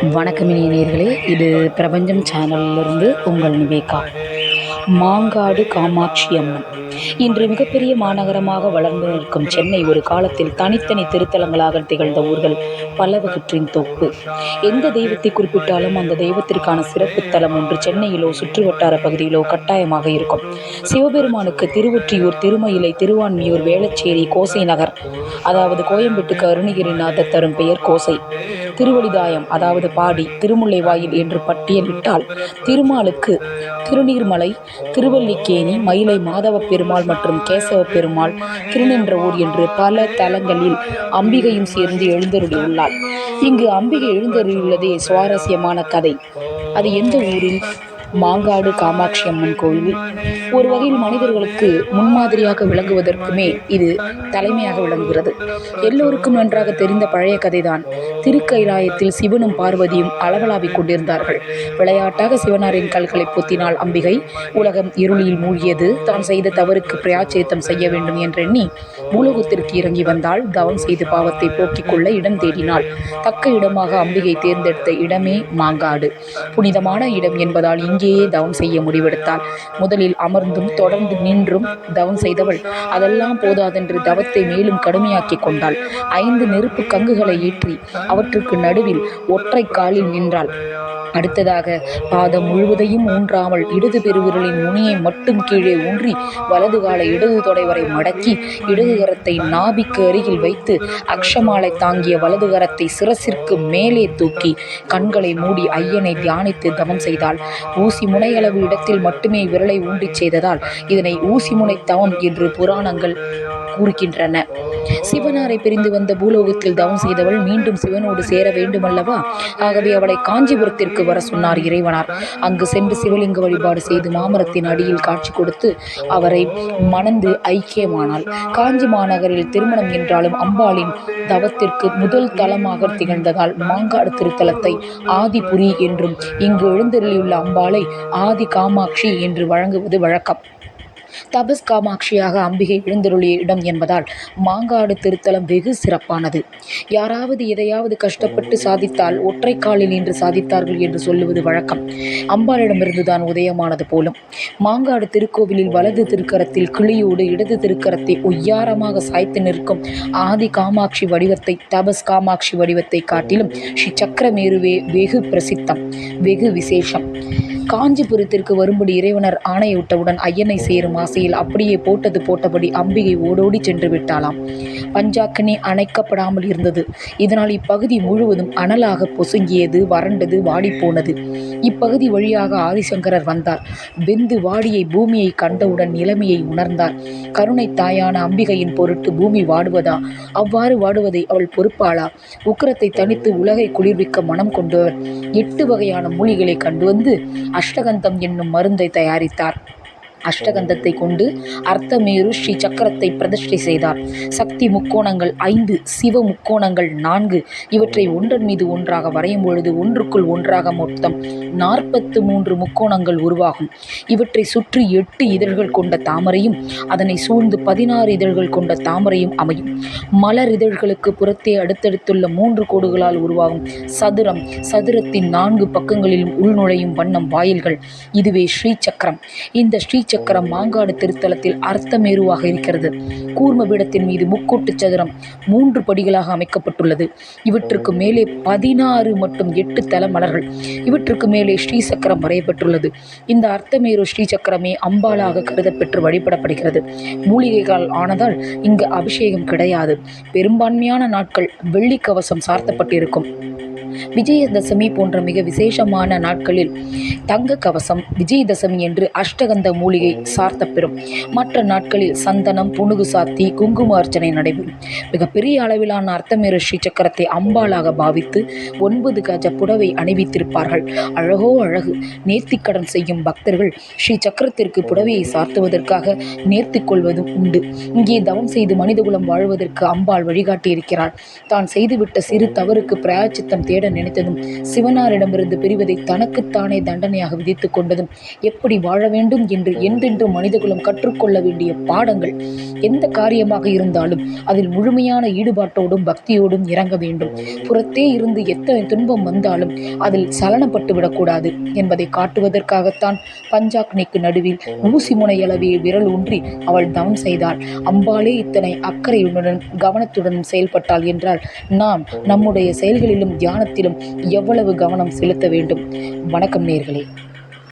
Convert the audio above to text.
வணக்கம் இணையர்களே இது பிரபஞ்சம் சேனலிலிருந்து உங்கள் நிவேகா. மாங்காடு காமாட்சி அம்மன். இன்று மிகப்பெரிய மாநகரமாக வளர்ந்து நிற்கும் சென்னை ஒரு காலத்தில் தனித்தனி திருத்தலங்களாக திகழ்ந்த ஊர்கள் பலவற்றின் தொகுப்பு எந்த தெய்வத்தை குறிப்பிட்டாலும் அந்த தெய்வத்திற்கான சிறப்பு தலம் ஒன்று சென்னையிலோ சுற்றுவட்டார பகுதியிலோ கட்டாயமாக இருக்கும். சிவபெருமானுக்கு திருவொற்றியூர் திருமயிலை திருவான்மியூர் வேளச்சேரி கோசை நகர் அதாவது கோயம்பேட்டுக்கு அருணகிரிநாதர் தரும் பெயர் கோசை. திருவடிதாயம் அதாவது பாடி திருமுல்லைவாயில் என்று பட்டியலிட்டால் திருமாலுக்கு திருநீர்மலை திருவல்லிக்கேணி மயிலை மாதவ பெருமாள் மற்றும் கேசவ பெருமாள் திருநின்றவூர் என்று பல தலங்களில் அம்பிகையும் சேர்ந்து எழுந்தருளியுள்ளாள் இங்கு அம்பிகை எழுந்தருளியுள்ளதே சுவாரஸ்யமான கதை. அது எந்த ஊரில்? மாங்காடு காமாட்சி அம்மன் கோயில். ஒரு வகையில் மனிதர்களுக்கு முன்மாதிரியாக விளங்குவதற்குமே இது தலைமையாக விளங்குகிறது. எல்லோருக்கும் நன்றாக தெரிந்த பழைய கதைதான். திருக்கைலாயத்தில் சிவனும் பார்வதியும் அளவலாவிக் கொண்டிருந்தார்கள். விளையாட்டாக சிவனாரின் கல்களை பொத்தினால் அம்பிகை. உலகம் இருளில் மூழ்கியது. தான் செய்த தவறுக்கு பிராயச்சித்தம் செய்ய வேண்டும் என்றெண்ணி பூலோகத்திற்கு இறங்கி வந்தால் தவம் செய்து பாவத்தை போக்கிக் கொள்ள இடம் தேடினாள். தக்க இடமாக அம்பிகை தேர்ந்தெடுத்த இடமே மாங்காடு. புனிதமான இடம் என்பதால் அங்கேயே தவம் செய்ய முடிவெடுத்தாள் முதலில் அமர்ந்தும் தொடர்ந்து நின்றும் தவம் செய்தவள் அதெல்லாம் போதாதென்று தவத்தை மேலும் கடுமையாக்கிக் கொண்டாள். ஐந்து நெருப்பு கங்குகளை ஏற்றி அவற்றுக்கு நடுவில் ஒற்றை காலில் நின்றாள். அடுத்ததாக பாதம் முழுவதையும் ஊன்றாமல் இடது பெருவிரலின் முனியை மட்டும் கீழே ஊன்றி வலது காலை இடது தொடை வரை மடக்கி இடது கரத்தை நாபிக்கு அருகில் வைத்து அக்ஷமாலை தாங்கிய வலது கரத்தை சிரசிற்கு மேலே தூக்கி கண்களை மூடி ஐயனை தியானித்து தவம் செய்தாள். ஊசி முனையளவு இடத்தில் மட்டுமே விரலை ஊன்றிச் செய்ததால் இதனை ஊசி முனை என்று புராணங்கள் கூறுகின்றன சிவனாரை பிரிந்து வந்த பூலோகத்தில் தவம் செய்தவள் மீண்டும் சிவனோடு சேர வேண்டுமல்லவா? ஆகவே அவளை காஞ்சிபுரத்திற்கு வர சொன்னார் இறைவனார். அங்கு சென்று சிவலிங்க வழிபாடு செய்து மாமரத்தின் அடியில் காட்சி கொடுத்து அவரை மணந்து ஐக்கியமானாள். காஞ்சி மாநகரில் திருமணம் என்றாலும் அம்பாளின் தவத்திற்கு முதல் தலமாக திகழ்ந்ததால் மாங்காடு திருத்தலத்தை ஆதிபுரி என்றும் இங்கு எழுந்தருளியுள்ள அம்பாளை ஆதி காமாட்சி என்று வழங்குவது வழக்கம். தபஸ் காமாட்சியாக அம்பிகை எழுந்தருளிய இடம் என்பதால் மாங்காடு திருத்தலம் வெகு சிறப்பானது. யாராவது எதையாவது கஷ்டப்பட்டு சாதித்தால் ஒற்றை காலில் நின்று சாதித்தார்கள் என்று சொல்லுவது வழக்கம். அம்பாளிடமிருந்துதான் உதயமானது போலும். மாங்காடு திருக்கோவிலில் வலது திருக்கரத்தில் கிளியோடு இடது திருக்கரத்தை ஒய்யாரமாக சாய்த்து நிற்கும் ஆதி காமாட்சி வடிவத்தை தபஸ் காமாட்சி வடிவத்தை காட்டிலும் ஸ்ரீ சக்கரமேருவே வெகு பிரசித்தம் வெகு விசேஷம். காஞ்சிபுரத்திற்கு வரும்படி இறைவனர் ஆணையிட்டவுடன் ஐயனை சேரும் ஆசையில் அப்படியே போட்டது போட்டபடி அம்பிகை ஓடோடி சென்று விட்டாளாம். பஞ்சாக்கனி அணைக்கப்படாமல் இருந்தது. இதனால் இப்பகுதி முழுவதும் அனலாக பொசுங்கியது வறண்டது வாடிப்போனது. இப்பகுதி வழியாக ஆதிசங்கரர் வந்தார். வெந்து வாடியை பூமியை கண்டவுடன் நிலைமையை உணர்ந்தார். கருணை தாயான அம்பிகையின் பொருட்டு பூமி வாடுவதா? அவ்வாறு வாடுவதை அவள் பொறுப்பாளா? உக்கிரத்தை தனித்து உலகை குளிர்விக்க மனம் கொண்டவர். எட்டு வகையான மூலிகளை கண்டு வந்து அஷ்டகந்தம் என்னும் மருந்தை தயாரித்தார். அஷ்டகந்தத்தை கொண்டு அர்த்தமேரு ஸ்ரீ சக்கரத்தை பிரதிஷ்டை செய்தார். சக்தி முக்கோணங்கள் ஐந்து சிவ முக்கோணங்கள் நான்கு இவற்றை ஒன்றன் மீது ஒன்றாக வரையும் பொழுது ஒன்றுக்குள் ஒன்றாக மொத்தம் நாற்பத்து மூன்று முக்கோணங்கள் உருவாகும். இவற்றை சுற்றி எட்டு இதழ்கள் கொண்ட தாமரையும் அதனை சூழ்ந்து பதினாறு இதழ்கள் கொண்ட தாமரையும் அமையும். மலர் இதழ்களுக்கு புறத்தே அடுத்தடுத்துள்ள மூன்று கோடுகளால் உருவாகும். சதுரம் சதுரத்தின் நான்கு பக்கங்களிலும் உள்நுழையும் வண்ணம் வாயில்கள். இதுவே ஸ்ரீ சக்கரம் இந்த ஸ்ரீ சக்கரம் மாங்காடு திருத்தலத்தில் அர்த்தமேருவாக இருக்கிறது. கூர்ம பீடத்தின் மீது முக்கோட்டு சதுரம் மூன்று படிகளாக அமைக்கப்பட்டுள்ளது. இவற்றுக்கு மேலே பதினாறு மற்றும் எட்டு தல மலர்கள். இவற்றுக்கு மேலே ஸ்ரீ சக்கரம் வரையப்பட்டுள்ளது. இந்த அர்த்தமேரு ஸ்ரீ சக்கரமே அம்பாலாக கருதப்பெற்று வழிபடப்படுகிறது. மூலிகைகள் ஆனதால் இங்கு அபிஷேகம் கிடையாது. பெரும்பான்மையான நாட்கள் வெள்ளி கவசம் சார்த்தப்பட்டிருக்கும். விஜயதசமி போன்ற மிக விசேஷமான நாட்களில் தங்க கவசம் விஜயதசமி என்று அஷ்டகந்த மூலிகை சார்த்தப்பெறும். மற்ற நாட்களில் சந்தனம் புனுகு சாத்தி குங்கும அர்ச்சனை நடைபெறும். மிகப்பெரிய அளவிலான அர்த்தமேறு ஸ்ரீ சக்கரத்தை அம்பாளாக பாவித்து ஒன்பது கஜ புடவை அணிவித்திருப்பார்கள். அழகோ அழகு நேர்த்திக்கடன் செய்யும் பக்தர்கள் ஸ்ரீ சக்கரத்திற்கு புடவையை சார்த்துவதற்காக நேர்த்திக் கொள்வதும் உண்டு. இங்கே தவம் செய்து மனிதகுலம் வாழ்வதற்கு அம்பாள் வழிகாட்டியிருக்கிறார் தான் செய்துவிட்ட சிறு தவறுக்கு பிராயச்சித்தம் தேட தேட நினைத்ததும் சிவனாரிடமிருந்து பிரிவதை தனக்குத்தானே தண்டனையாக விதித்துக் கொண்டதும் எப்படி வாழ வேண்டும் என்று என்றென்றும் மனிதகுலம் கற்றுக்கொள்ள வேண்டிய பாடங்கள் எந்த காரியமாக இருந்தாலும் அதில் முழுமையான ஈடுபாட்டோடும் பக்தியோடும் இறங்க வேண்டும். புறத்தே இருந்து எத்தனை துன்பம் வந்தாலும் அதில் சலனப்பட்டு விடக்கூடாது என்பதை காட்டுவதற்காகத்தான் பஞ்சாக்னிக்கு நடுவில் ஊசி முனையளவே விரல் ஊன்றி அவள் தவம் செய்தாள். அம்பாளே இத்தனை அக்கறையுடன் கவனத்துடன் செயல்பட்டாள் என்றால் நாம் நம்முடைய செயல்களிலும் விஷயத்திலும் எவ்வளவு கவனம் செலுத்த வேண்டும்? வணக்கம் நேர்களே.